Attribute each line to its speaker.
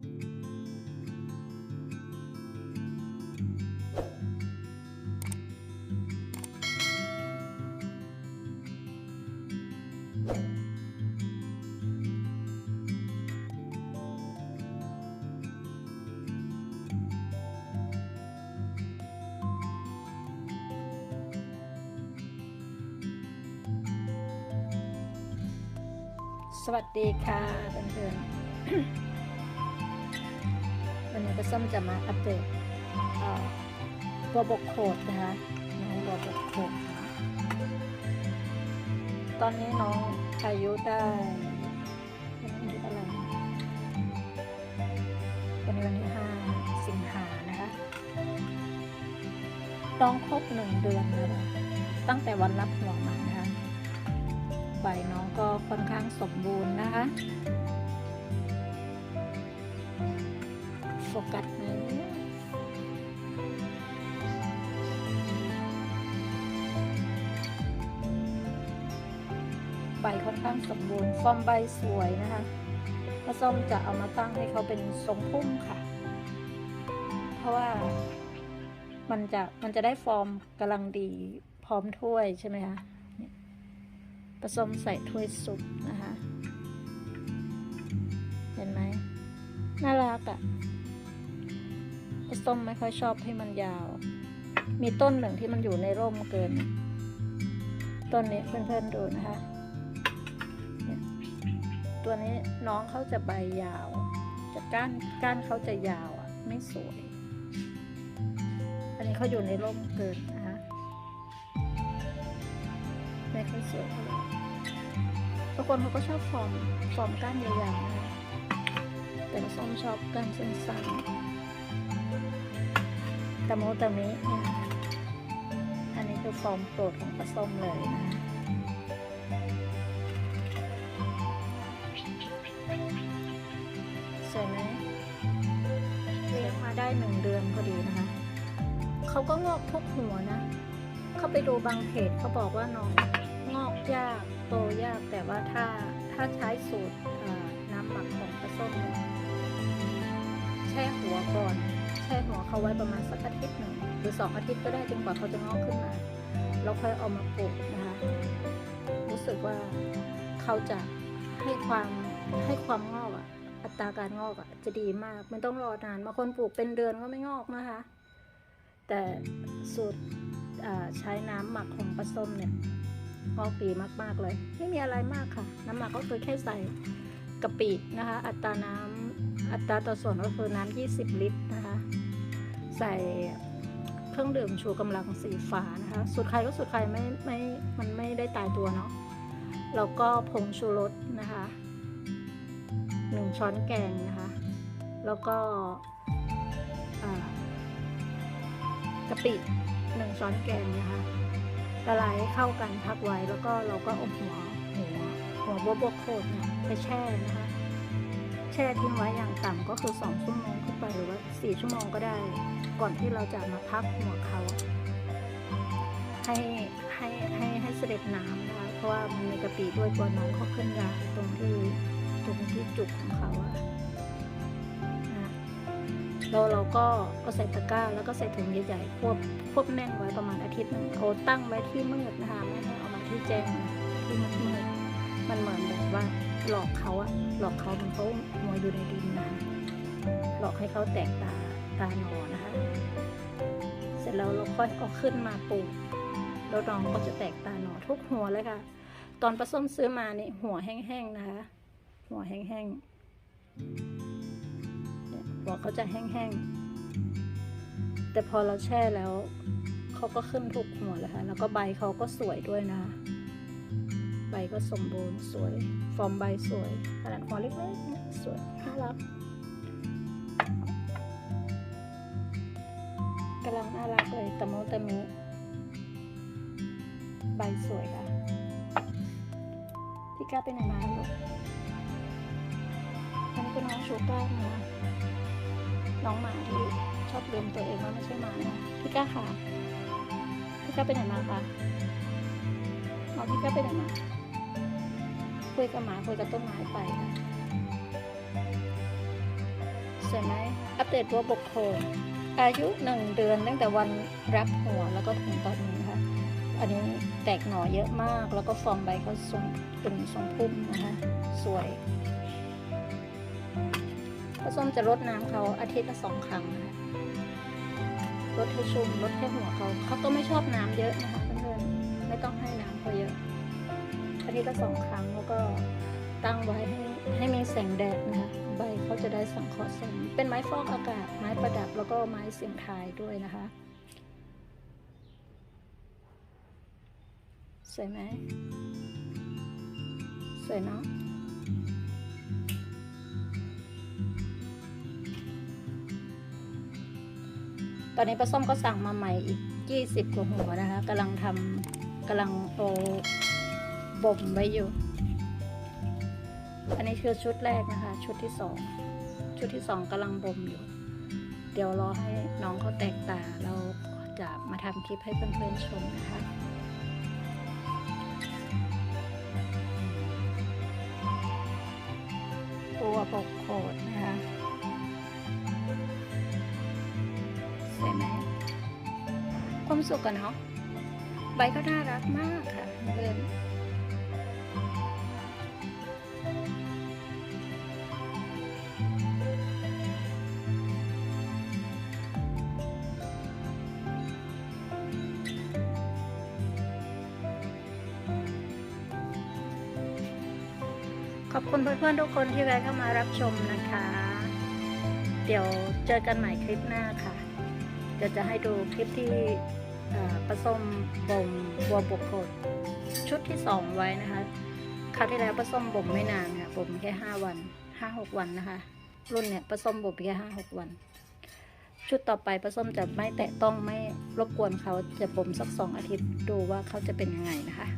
Speaker 1: สวัสดีค่ะเพื่อนๆ วันนี้ก็ส้มจะมาอัปเดตเอ่อตัวบกโขดนะคะน้องตัวบกโขดตอนนี้น้องอายุได้วันนี้อายุเท่าไรวันนี้วันที่ห้าสิงหานะคะ น้องครบหนึ่งเดือนแล้วตั้งแต่วันรับหัวมานะคะใบน้องก็ค่อนข้างสมบูรณ์นะคะ โฟกัสนะใบค่อนข้างสมบูรณ์ฟอร์มใบสวยนะคะป้าส้มจะเอามาตั้งให้เขาเป็นทรงพุ่มค่ะ เพราะว่ามันจะมันจะได้ฟอร์มกำลังดีพร้อมถ้วยใช่ไหมคะผสมใส่ถ้วยซุปนะคะ เห็นไหมน่ารักอะ่ะ ผสมไม่ค่อยชอบให้มันยาว มีต้นหนึ่งที่มันอยู่ในร่มเกิน ต้นนี้เพื่อนๆดูนะคะ ตัวนี้น้องเขาจะใบยาว จะก้านก้านเขาจะยาวอะ ไม่สวย อันนี้เขาอยู่ในร่มเกินนะคะไม่ค่อยสวยเท่าไหร่บางคนเขาก็ชอบฟอร์มฟอร์มก้านยาวๆนะแต่ส้มชอบก้านสั้น ตะโมตะมิเนี่ยอันนี้คือฟอร์มโปรดของปลาส้มเลยนะสวยไหมเลี้ยงมาได้หนึ่งเดือนพอดีนะคะ เขาก็งอกทุกหัวนะ เข้าไปดูบางเพจเขาบอกว่าน้องงอกยากโตยากแต่ว่าถ้าถ้าใช้สูตร เขาไว้ประมาณสักอาทิตย์หนึ่งหรือสองอาทิตย์ก็ได้จนกว่าเขาจะงอกขึ้นมาแล้วค่อยเอามาปลูกนะคะรู้สึกว่าเขาจะให้ความให้ความงอกอะอัตราการงอกอะจะดีมากไม่ต้องรอนานบางคนปลูกเป็นเดือนก็ไม่งอกนะคะ แต่สูตรใช้น้ำหมักของปลาส้มเนี่ยงอกดีมากๆเลย ไม่มีอะไรมากค่ะ น้ำหมักก็คือแค่ใส่กะปินะคะ อัตราน้ำอัตราต่อส่วนก็คือน้ำ20 ลิตรนะคะ ใส่เครื่องดื่มชูกำลังสีฟ้านะคะ สูตรใครก็สูตรใครไม่ไม่มันไม่ได้ตายตัวเนาะแล้วก็ผงชูรสนะคะหนึ่งช้อนแกงนะคะ แล้วก็กะปิหนึ่งช้อนแกงนะคะละลายให้เข้ากันพักไว้แล้วก็เราก็อาหัวหัวหัวบวบกโขดเนี่ยไปแช่นะคะ แช่ทิ้งไว้อย่างต่ำก็คือสองชั่วโมงขึ้นไปหรือว่าสี่ชั่วโมงก็ได้ ก่อนที่เราจะมาพักหัวเขาให้ให้ให้ให้เสด็จน้ำนะคะเพราะว่ามันมีกะปิด้วยตัวน้องเขาขึ้นยาตรงที่ตรงที่จุกของเขาอะเราเราก็ก็ใส่ตะกร้าแล้วก็ใส่ถุงใหญ่ๆควบควบแน่นไว้ประมาณอาทิตย์หนึงโทตั้งไว้ที่มืดนะคะไม่ให้เอามาที่แจ้งที่มืดมืดมันเหมือนแบบว่าหลอกเขาอะหลอกเขามันเขามัวอยู่ในดินนะหลอกให้เขาแตกตา ตาหนอนะคะ เสร็จแล้วเราค่อยเอาขึ้นมาปลูกแล้วน้องก็จะแตกตาหนอทุกหัวเลยค่ะ ตอนปลาส้มซื้อมานี่หัวแห้งๆนะคะ หัวแห้งๆเนี่ยหัวเขาจะแห้งๆ แต่พอเราแช่แล้วเขาก็ขึ้นทุกหัวเลยค่ะ แล้วก็ใบเขาก็สวยด้วยนะใบก็สมบูรณ์สวย ฟอร์มใบสวยขนาดหัวเล็กๆสวยน่ารักำลังน่ารักเลยตะโมตะมิ ใบสวยค่ะ พี่ก้าไปไหนมาลูกอันนี้คือน้องชูก้านะน้องหมาที่ชอบลืมตัวเองว่าไม่ใช่หมานะพี่ก้าค่ะ พี่ก้าไปไหนมาคะน้องพี่ก้าไปไหนมา คุยกับหมาคุยกับต้นไม้ไปค่ะสวยไหมอัปเดตตัวบกโคง อายุหนึ่งเดือนตั้งแต่วันรับหัวแล้วก็ถึงตอนนี้นะคะอันนี้แตกหน่อเยอะมาก แล้วก็ฟอร์มใบเขาทรงเป็นทรงพุ่มนะคะสวยผส้มจะรดน้ำเขาอาทิตย์ละสองครั้งนะคะรดให้ชุ่มรดให้หัวเขาเขาก็ไม่ชอบน้ำเยอะนะคะเพื่อนๆไม่ต้องให้น้ำเขาเยอะอาทิตย์ละสองครั้งแล้วก็ตั้งไว้ให้ให้มีแสงแดดนะคะ ใบเขาจะได้สังเคราะห์แสง เป็นไม้ฟอกอากาศ ไม้ประดับแล้วก็ไม้เสียงทายด้วยนะคะ สวยไหม สวยเนาะตอนนี้ป้าส้มก็สั่งมาใหม่อีก 20 กว่าหัวนะคะกำลังทำกำลังโอบ่มไว้อยู่ อันนี้คือชุดแรกนะคะ ชุดที่สองชุดที่สองกำลังบ่มอยู่ เดี๋ยวรอให้น้องเขาแตกตาเราจะมาทำคลิปให้เพื่อนๆชมนะคะตัวปกโขดนะคะสวยไหมความสุขกันเนาะใบเขาน่ารักมากค่ะเพื่อน ขอบคุณเพื่อนๆทุกคนที่แวะเข้ามารับชมนะคะ เดี๋ยวเจอกันใหม่คลิปหน้าค่ะเดี๋ยวจะให้ดูคลิปที่ผสมบ่มบัวบกโขดชุดที่สองไว้นะคะคราวที่แล้วผสมบ่มไม่นานค่ะบ่มแค่ห้าวันห้าหกวันนะคะ รุ่นเนี่ยผสมบ่มแค่ห้าหกวัน ชุดต่อไปผสมจะไม่แตะต้องไม่รบกวนเขาจะบ่มสักสองอาทิตย์ดูว่าเขาจะเป็นยังไงนะคะ